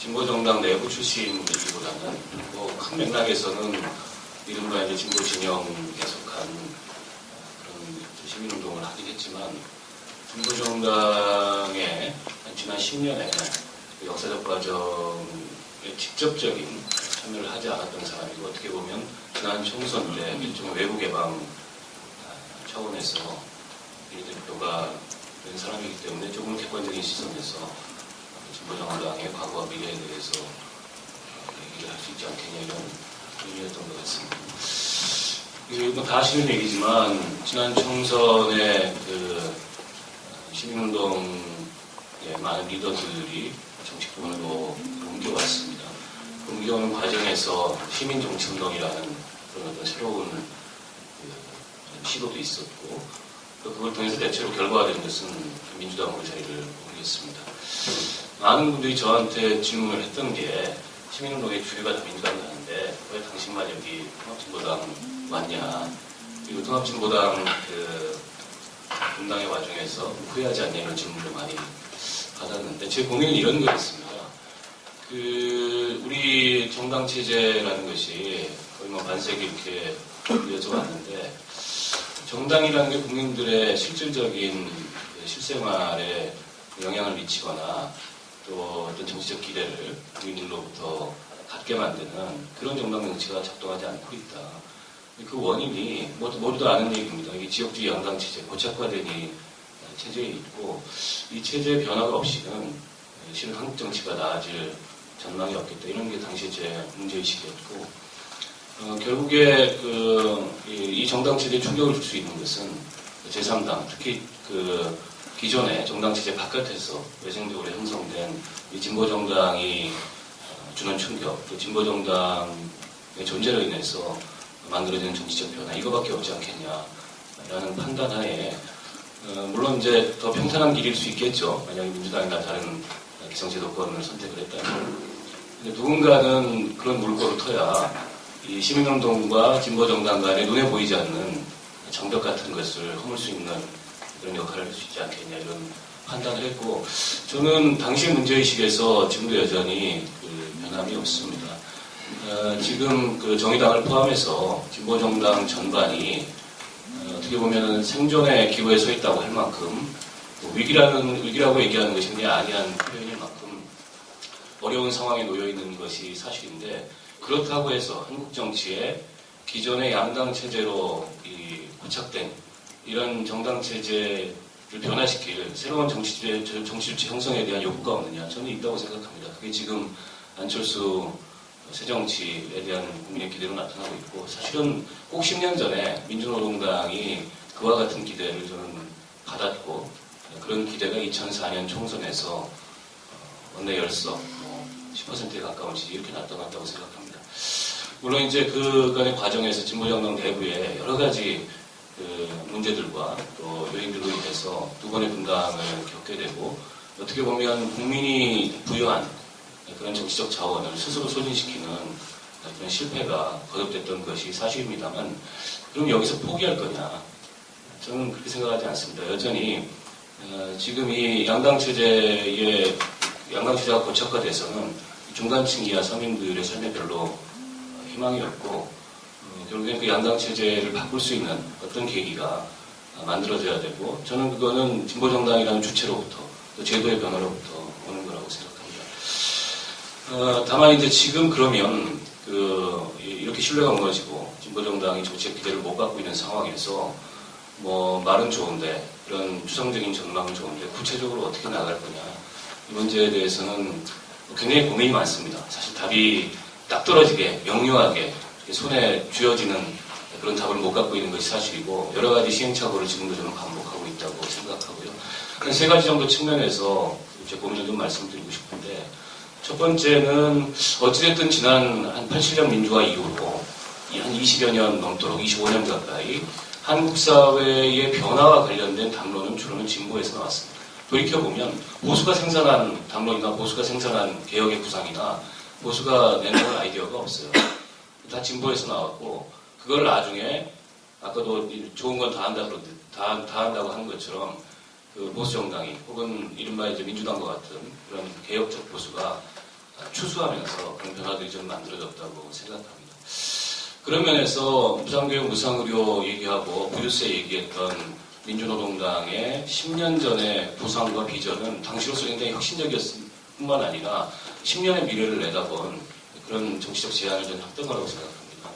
진보정당 내부 출신이기보다는 뭐큰 맥락에서는 이른바 이제 진보 진영 계속한 그런 시민운동을 하긴 했지만 진보정당의 지난 10년의 역사적 과정에 직접적인 참여를 하지 않았던 사람이고 어떻게 보면 지난 총선 때 일종의 외부 개방 차원에서 이 대표가 된 사람이기 때문에 조금 객관적인 시선에서 진보정당의 과거와 미래에 대해서 얘기를 할 수 있지 않겠냐 이런 의미였던 것 같습니다. 이거 다 아시는 얘기지만 지난 총선에 그 시민운동의 많은 리더들이 정치권으로 옮겨왔습니다. 그 옮겨오는 과정에서 시민정치운동이라는 그런 어떤 새로운 그 시도도 있었고 또 그걸 통해서 대체로 결과가 된 것은 민주당으로 자리를 옮겼습니다. 많은 분들이 저한테 질문을 했던 게 시민운동의 주류가 다 민주당 가는데 왜 당신만 여기 통합진보당 왔냐 그리고 통합진보당 그 분당의 와중에서 후회하지 않냐 이런 질문을 많이 받았는데 제 고민은 이런 거였습니다. 그 우리 정당 체제라는 것이 거의 뭐 반세기 이렇게 이어져 왔는데 정당이라는 게 국민들의 실질적인 그 실생활에 영향을 미치거나 또 어떤 정치적 기대를 국민들로부터 갖게 만드는 그런 정당 정치가 작동하지 않고 있다. 그 원인이 모두, 모두도 아는 얘기입니다. 이게 지역주의 양당 체제, 고착화된 이 체제에 있고 이 체제의 변화가 없이는 실은 한국 정치가 나아질 전망이 없겠다. 이런 게 당시 제 문제의식이었고 어, 결국에 그, 이, 이 정당 체제에 충격을 줄 수 있는 것은 제3당, 특히 그 기존의 정당 체제 바깥에서 외생적으로 형성된 이 진보 정당이 어, 주는 충격, 또 진보 정당의 존재로 인해서 만들어지는 정치적 변화 이거밖에 없지 않겠냐라는 판단하에 어, 물론 이제 더 평탄한 길일 수 있겠죠. 만약에 민주당이나 다른 기성제도권을 선택을 했다면. 근데 누군가는 그런 물꼬를 터야 이 시민운동과 진보정당 간에 눈에 보이지 않는 정벽 같은 것을 허물 수 있는 그런 역할을 할 수 있지 않겠냐 이런 판단을 했고 저는 당시 문제의식에서 지금도 여전히 그 변함이 없습니다. 어, 지금 그 정의당을 포함해서 진보정당 전반이 어, 어떻게 보면 생존의 기로에 서 있다고 할 만큼 뭐 위기라는 위기라고 얘기하는 것이 그냥 아니한 표현일 만큼 어려운 상황에 놓여 있는 것이 사실인데 그렇다고 해서 한국 정치에 기존의 양당 체제로 이 고착된 이런 정당 체제를 변화시킬 새로운 정치 정치 주체 형성에 대한 욕구가 없느냐 저는 있다고 생각합니다. 그게 지금 안철수 새정치에 대한 국민의 기대로 나타나고 있고 사실은 꼭 10년 전에 민주노동당이 그와 같은 기대를 저는 받았고 그런 기대가 2004년 총선에서 원내 열석 10%에 가까운 지지 이렇게 나타났다고 생각합니다. 물론 이제 그간의 과정에서 진보정당 내부에 여러 가지 그 문제들과 또 요인들로 인해서 두 번의 분당을 겪게 되고 어떻게 보면 국민이 부여한 그런 정치적 자원을 스스로 소진시키는 그런 실패가 거듭됐던 것이 사실입니다만 그럼 여기서 포기할 거냐? 저는 그렇게 생각하지 않습니다. 여전히 어, 지금 이 양당 체제의 양당 체제가 고착화돼서는 중간층 이하 서민들의 삶에 별로 희망이 없고 어, 결국엔 그 양당 체제를 바꿀 수 있는 어떤 계기가 만들어져야 되고 저는 그거는 진보 정당이라는 주체로부터 또 제도의 변화로부터 오는 거라고 생각합니다. 어, 다만 이제 지금 그러면 그 이렇게 신뢰가 무너지고 진보 정당이 정치의 기대를 못 받고 있는 상황에서 뭐 말은 좋은데 그런 추상적인 전망은 좋은데 구체적으로 어떻게 나갈 거냐 이 문제에 대해서는 굉장히 고민이 많습니다. 사실 답이 딱 떨어지게 명료하게 손에 쥐어지는 그런 답을 못 갖고 있는 것이 사실이고 여러 가지 시행착오를 지금도 저는 반복하고 있다고 생각하고요. 세 가지 정도 측면에서 제 고민을 좀 말씀드리고 싶은데 첫 번째는 어찌됐든 지난 한 80년 민주화 이후로 한 20여 년 넘도록 25년 가까이 한국 사회의 변화와 관련된 담론은 주로는 진보에서 나왔습니다. 돌이켜보면 보수가 생산한 담론이나 보수가 생산한 개혁의 구상이나 보수가 내놓은 아이디어가 없어요. 다 진보에서 나왔고 그걸 나중에 아까도 좋은 건 다 한다 다, 다 한다고 하는 것처럼 그 보수 정당이 혹은 이른바 이제 민주당과 같은 그런 개혁적 보수가 추수하면서 그런 변화들이 좀 만들어졌다고 생각합니다. 그런 면에서 무상교육, 무상의료 얘기하고 부유세 얘기했던 민주노동당의 10년 전의 부상과 비전은 당시로서 굉장히 혁신적이었을 뿐만 아니라 10년의 미래를 내다본 그런 정치적 제안을 저는 거라고 생각합니다.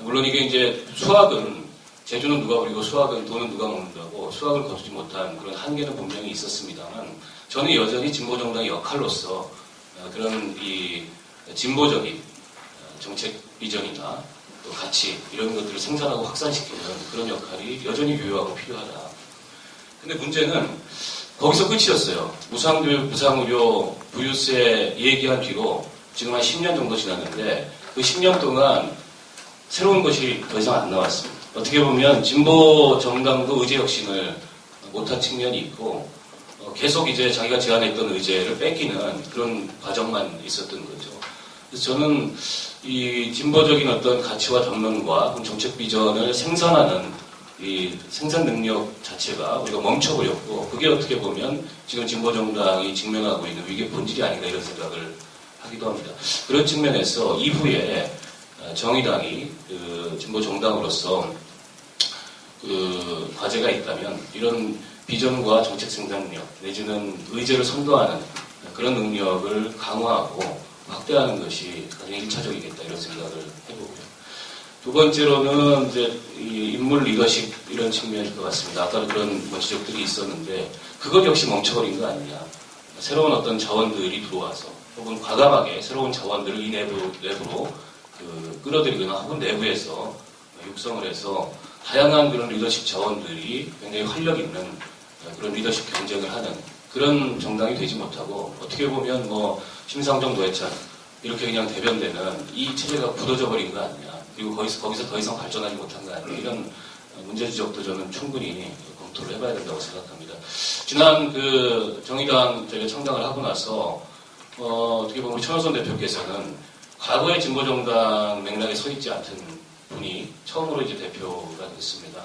물론 이게 이제 수학은 제주는 누가 버리고 수학은 돈은 누가 먹는다고 수학을 거두지 못한 그런 한계는 분명히 있었습니다만 저는 여전히 진보정당의 역할로서 어, 그런 이 진보적인 어, 정책 비전이나 또 가치 이런 것들을 생산하고 확산시키는 그런 역할이 여전히 유효하고 필요하다. 근데 문제는 거기서 끝이었어요. 무상교육, 무상의료, 부유세 얘기한 뒤로 지금 한 10년 정도 지났는데 그 10년 동안 새로운 것이 더 이상 안 나왔습니다. 어떻게 보면 진보 정당도 의제 혁신을 못한 측면이 있고 어, 계속 이제 자기가 제안했던 의제를 뺏기는 그런 과정만 있었던 거죠. 그래서 저는 이 진보적인 어떤 가치와 담론과 정책 비전을 생산하는 이 생산 능력 자체가 우리가 멈춰버렸고 그게 어떻게 보면 지금 진보 정당이 직면하고 있는 위기의 본질이 아닌가 이런 생각을 하기도 합니다. 그런 측면에서 이후에 정의당이 그 진보 정당으로서 그 과제가 있다면 이런 비전과 정책 생산 능력 내지는 의제를 선도하는 그런 능력을 강화하고 확대하는 것이 가장 일차적이겠다 이런 생각을 해보고요. 두 번째로는 이제 인물 리더십 이런 측면일 것 같습니다. 아까도 그런 뭐 지적들이 있었는데 그것 역시 멈춰버린 거 아니냐. 새로운 어떤 자원들이 들어와서 혹은 과감하게 새로운 자원들을 이 내부, 내부로 그 끌어들이거나 혹은 내부에서 육성을 해서 다양한 그런 리더십 자원들이 굉장히 활력 있는 그런 리더십 경쟁을 하는 그런 정당이 되지 못하고 어떻게 보면 뭐 심상정 노회찬 이렇게 그냥 대변되는 이 체제가 굳어져 버린 거 아니냐 그리고 거기서 거기서 더 이상 발전하지 못한 거 아니냐 이런 문제 지적도 저는 충분히 검토를 해봐야 된다고 생각합니다. 지난 그 정의당 저희가 창당을 하고 나서 어, 어떻게 보면 천호선 대표께서는 과거의 진보정당 맥락에 서 있지 않던 분이 처음으로 이제 대표가 됐습니다.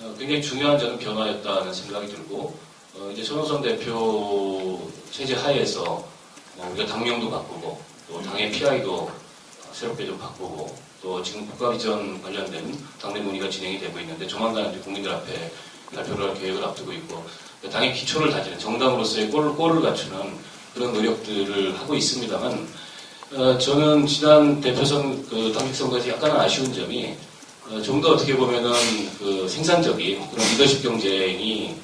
어, 굉장히 중요한 저는 변화였다는 생각이 들고 어, 이제 천호선 대표 체제 하에서 어, 우리가 당명도 바꾸고 또 당의 PI도 새롭게 좀 바꾸고 또 지금 국가비전 관련된 당내 논의가 진행이 되고 있는데 조만간 이제 국민들 앞에 발표를 할 계획을 앞두고 있고 당의 기초를 다지는 정당으로서의 꼴, 꼴을 갖추는 그런 노력들을 하고 있습니다만 어, 저는 지난 대표선 그 당직 선거에서 약간 아쉬운 점이 어, 좀 더 어떻게 보면은 그 생산적인 그런 리더십 경쟁이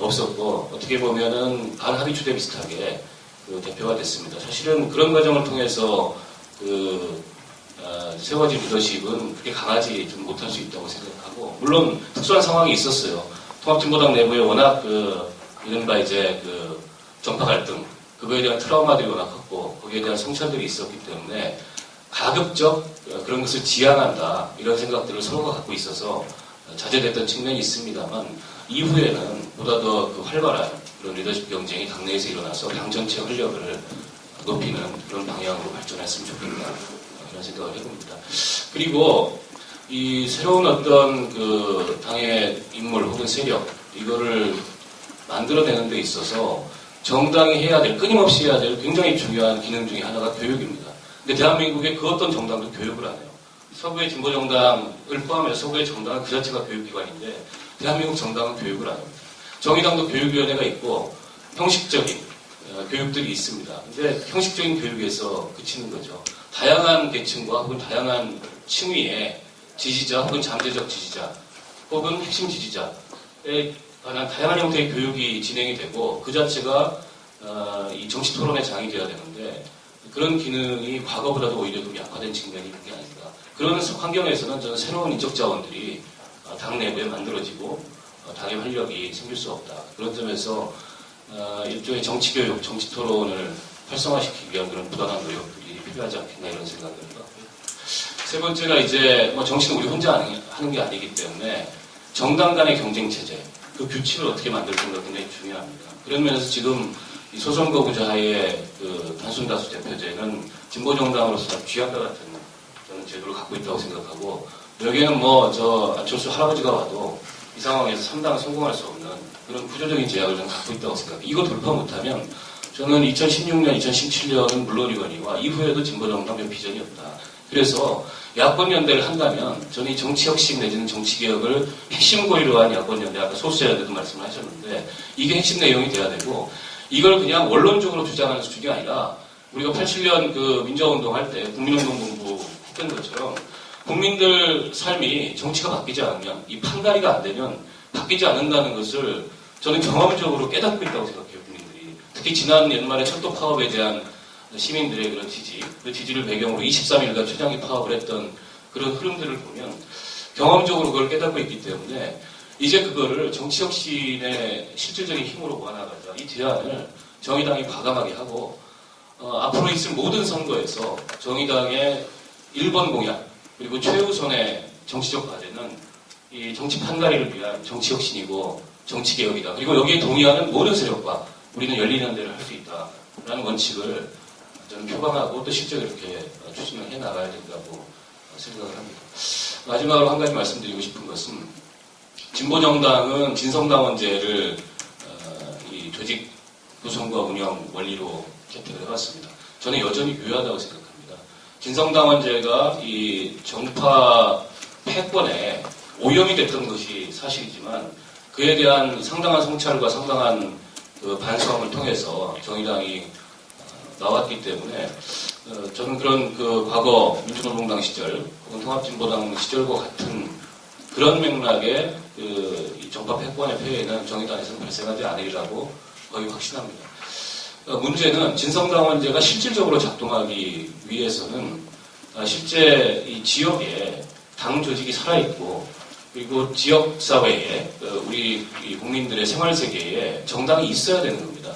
없었고 어떻게 보면은 반합의 추대 비슷하게 그 대표가 됐습니다. 사실은 그런 과정을 통해서 그 어, 세워진 리더십은 그렇게 강하지 좀 못할 수 있다고 생각하고 물론 특수한 상황이 있었어요. 통합진보당 내부에 워낙 그 이른바 이제 그 정파 갈등 그거에 대한 트라우마들이 워낙 컸고 거기에 대한 성찰들이 있었기 때문에 가급적 그런 것을 지향한다 이런 생각들을 서로가 갖고 있어서 자제됐던 측면이 있습니다만 이후에는 보다 더 그 활발한 그런 리더십 경쟁이 당내에서 일어나서 당 전체 활력을 높이는 그런 방향으로 발전했으면 좋겠다 이런 생각을 해봅니다. 그리고 이 새로운 어떤 그 당의 인물 혹은 세력 이거를 만들어내는 데 있어서 정당이 해야 될, 끊임없이 해야 될 굉장히 중요한 기능 중에 하나가 교육입니다. 근데 대한민국의 그 어떤 정당도 교육을 안 해요. 서구의 진보 정당을 포함해서 서구의 정당은 그 자체가 교육기관인데 대한민국 정당은 교육을 안 합니다. 정의당도 교육위원회가 있고 형식적인 어, 교육들이 있습니다. 근데 형식적인 교육에서 그치는 거죠. 다양한 계층과 혹은 다양한 층위의 지지자 혹은 잠재적 지지자 혹은 핵심 지지자에 관한 다양한 형태의 교육이 진행이 되고 그 자체가 어, 이 정치 토론의 장이 되어야 되는데 그런 기능이 과거보다도 오히려 좀 약화된 측면이 있는 게 아닌가. 그런 환경에서는 저는 새로운 인적 자원들이 어, 당 내부에 만들어지고 어, 당의 활력이 생길 수 없다. 그런 점에서 어, 일종의 정치 교육, 정치 토론을 활성화시키기 위한 그런 부당한 노력들이 필요하지 않겠나 이런 생각을 하고요. 세 번째가 이제 뭐 정치는 우리 혼자 하는 게 아니기 때문에 정당 간의 경쟁 체제, 그 규칙을 어떻게 만들 건가 굉장히 중요합니다. 그런 면에서 지금 소선거구제 하에 그 단순 다수 대표제는 진보 정당으로서 쥐약과 같은 저는 제도를 갖고 있다고 생각하고 여기에는 뭐 저 안철수 할아버지가 와도 이 상황에서 3당은 성공할 수 없는 그런 구조적인 제약을 좀 갖고 있다고 생각해요. 이거 돌파 못하면 저는 2016년, 2017년은 물론이거니와 이후에도 진보정당 몇 비전이 없다. 그래서 야권연대를 한다면 저는 이 정치혁신 내지는 정치개혁을 핵심 고의로 한 야권연대, 아까 소수자연대도 말씀을 하셨는데 이게 핵심 내용이 돼야 되고 이걸 그냥 원론적으로 주장하는 수준이 아니라 우리가 87년 그 민주화운동 할 때 국민운동본부 했던 것처럼 국민들 삶이 정치가 바뀌지 않으면 이 판가리가 안 되면 바뀌지 않는다는 것을 저는 경험적으로 깨닫고 있다고 생각해요, 국민들이. 특히 지난 연말에 철도 파업에 대한 시민들의 그런 지지, 그 지지를 배경으로 23일간 초장기 파업을 했던 그런 흐름들을 보면 경험적으로 그걸 깨닫고 있기 때문에 이제 그거를 정치혁신의 실질적인 힘으로 모아나가자. 이 제안을 정의당이 과감하게 하고 어, 앞으로 있을 모든 선거에서 정의당의 1번 공약 그리고 최우선의 정치적 과제는 이 정치 판가리를 위한 정치혁신이고 정치개혁이다. 그리고 여기에 동의하는 모든 세력과 우리는 열린연대를 할 수 있다 라는 원칙을 저는 표방하고 또 실제로 이렇게 추진을 해 나가야 된다고 생각을 합니다. 마지막으로 한 가지 말씀드리고 싶은 것은 진보정당은 진성당원제를 어, 이 조직 구성과 운영 원리로 채택을 해봤습니다. 저는 여전히 유효하다고 생각합니다. 진성당원제가 이 정파 패권에 오염이 됐던 것이 사실이지만 그에 대한 상당한 성찰과 상당한 그 반성을 통해서 정의당이 어, 나왔기 때문에 어, 저는 그런 그 과거 민주노동당 시절 혹은 통합진보당 시절과 같은 그런 맥락의 그이 정파 패권의 폐해는 정의당에서는 발생하지 않으리라고 거의 확신합니다. 어, 문제는 진성당원제가 실질적으로 작동하기 위해서는 아, 실제 이 지역에 당 조직이 살아있고 그리고 지역 사회에 그 우리 이 국민들의 생활 세계에 정당이 있어야 되는 겁니다.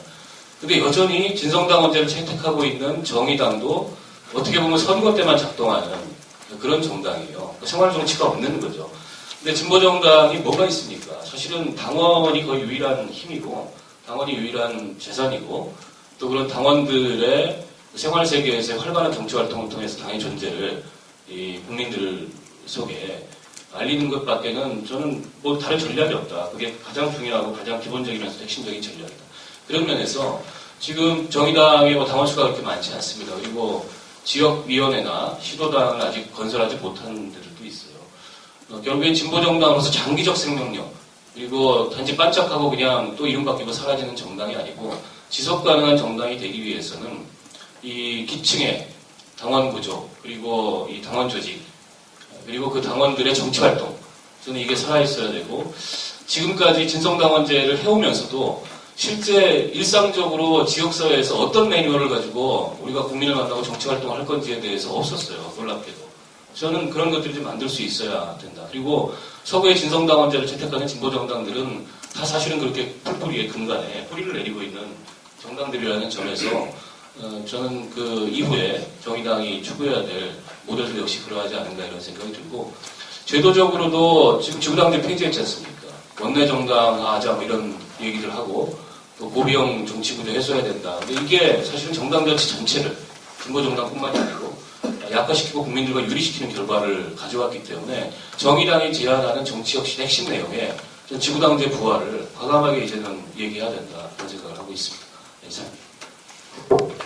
근데 여전히 진성당 원제를 채택하고 있는 정의당도 어떻게 보면 선거 때만 작동하는 그런 정당이에요. 생활 정치가 없는 거죠. 근데 진보 정당이 뭐가 있습니까? 사실은 당원이 거의 유일한 힘이고 당원이 유일한 재산이고 또 그런 당원들의 생활 세계에서의 활발한 정치 활동을 통해서 당의 존재를 이 국민들 속에 알리는 것밖에는 저는 뭐 다른 전략이 없다. 그게 가장 중요하고 가장 기본적이면서 핵심적인 전략이다. 그런 면에서 지금 정의당의 뭐 당원 수가 그렇게 많지 않습니다. 그리고 지역위원회나 시도당을 아직 건설하지 못한 데들도 있어요. 어, 결국엔 진보정당으로서 장기적 생명력, 그리고 단지 반짝하고 그냥 또 이름 바뀌고 사라지는 정당이 아니고 지속 가능한 정당이 되기 위해서는 이 기층의 당원 구조, 그리고 이 당원 조직, 그리고 그 당원들의 정치 활동, 저는 이게 살아있어야 되고, 지금까지 진성당원제를 해오면서도 실제 일상적으로 지역사회에서 어떤 매뉴얼을 가지고 우리가 국민을 만나고 정치 활동을 할 건지에 대해서 없었어요. 놀랍게도. 저는 그런 것들을 좀 만들 수 있어야 된다. 그리고 서구의 진성당원제를 채택하는 진보정당들은 다 사실은 그렇게 뿔뿔이의 근간에 뿌리를 내리고 있는 정당들이라는 점에서 어, 저는 그 이후에 정의당이 추구해야 될 모델도 역시 그러하지 않은가 이런 생각이 들고 제도적으로도 지금 지구당들 폐지했지 않습니까? 원내 정당 하자 뭐 이런 얘기들 하고 또 고비형 정치구조 해소해야 된다. 근데 이게 사실은 정당 정치 전체를 진보 정당뿐만이 아니고 약화시키고 국민들과 유리시키는 결과를 가져왔기 때문에 정의당이 제안하는 정치 혁신의 핵심 내용에 지구당제 부활을 과감하게 이제는 얘기해야 된다 그런 생각을 하고 있습니다. 네, 이상입니다.